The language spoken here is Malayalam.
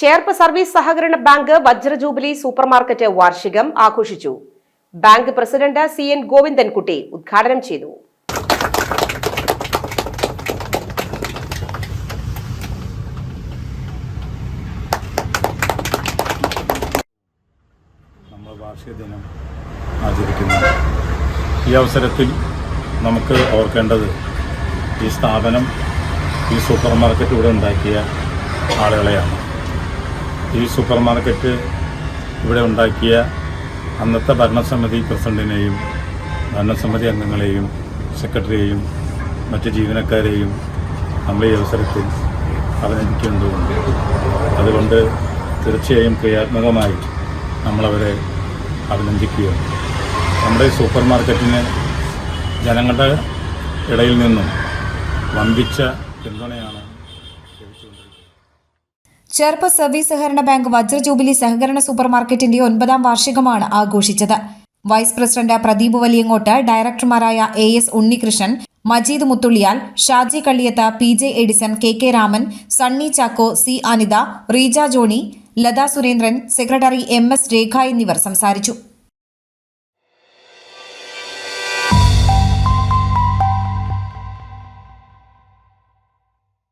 ചേർപ്പ് സർവീസ് സഹകരണ ബാങ്ക് വജ്രജൂബിലി സൂപ്പർമാർക്കറ്റ് വാർഷികം ആഘോഷിച്ചു. Bank president C N Govindankutty ഉദ്ഘാടനം ചെയ്തു. ഈ അവസരത്തിൽ നമുക്ക് ഓർക്കേണ്ടത് ഈ സ്ഥാപനം ഈ സൂപ്പർ മാർക്കറ്റ് ഇവിടെ ഉണ്ടാക്കിയ ആളുകളെയാണ്. ഈ സൂപ്പർ മാർക്കറ്റ് ഇവിടെ ഉണ്ടാക്കിയ അന്നത്തെ ഭരണസമിതി പ്രസിഡന്റിനെയും ഭരണസമിതി അംഗങ്ങളെയും സെക്രട്ടറിയെയും മറ്റ് ജീവനക്കാരെയും നമ്മൾ ഈ അവസരത്തിൽ അഭിനന്ദിക്കേണ്ടതുണ്ട് അതുകൊണ്ട് തീർച്ചയായും ക്രിയാത്മകമായി നമ്മളവരെ അഭിനന്ദിക്കുകയാണ്. നമ്മുടെ സൂപ്പർ മാർക്കറ്റിന് ജനങ്ങളുടെ ഇടയിൽ നിന്നും വമ്പിച്ച പിന്തുണയാണ് ലഭിച്ചുകൊണ്ടിരിക്കുന്നത്. ചേർപ്പ് സർവീസ് സഹകരണ ബാങ്ക് വജ്ര ജൂബിലി സഹകരണ സൂപ്പർ മാർക്കറ്റിന്റെ ഒൻപതാം വാർഷികമാണ് ആഘോഷിച്ചത്. Vice president Pradeep Valiyangott ഡയറക്ടർമാരായ A S Unnikrishnan Majeed Muthulliyal Shaji Kalliyath P J Edison K K Raman Sunny Chacko C Anitha Reeja Johny Latha Surendran secretary M S Rekha എന്നിവർ സംസാരിച്ചു.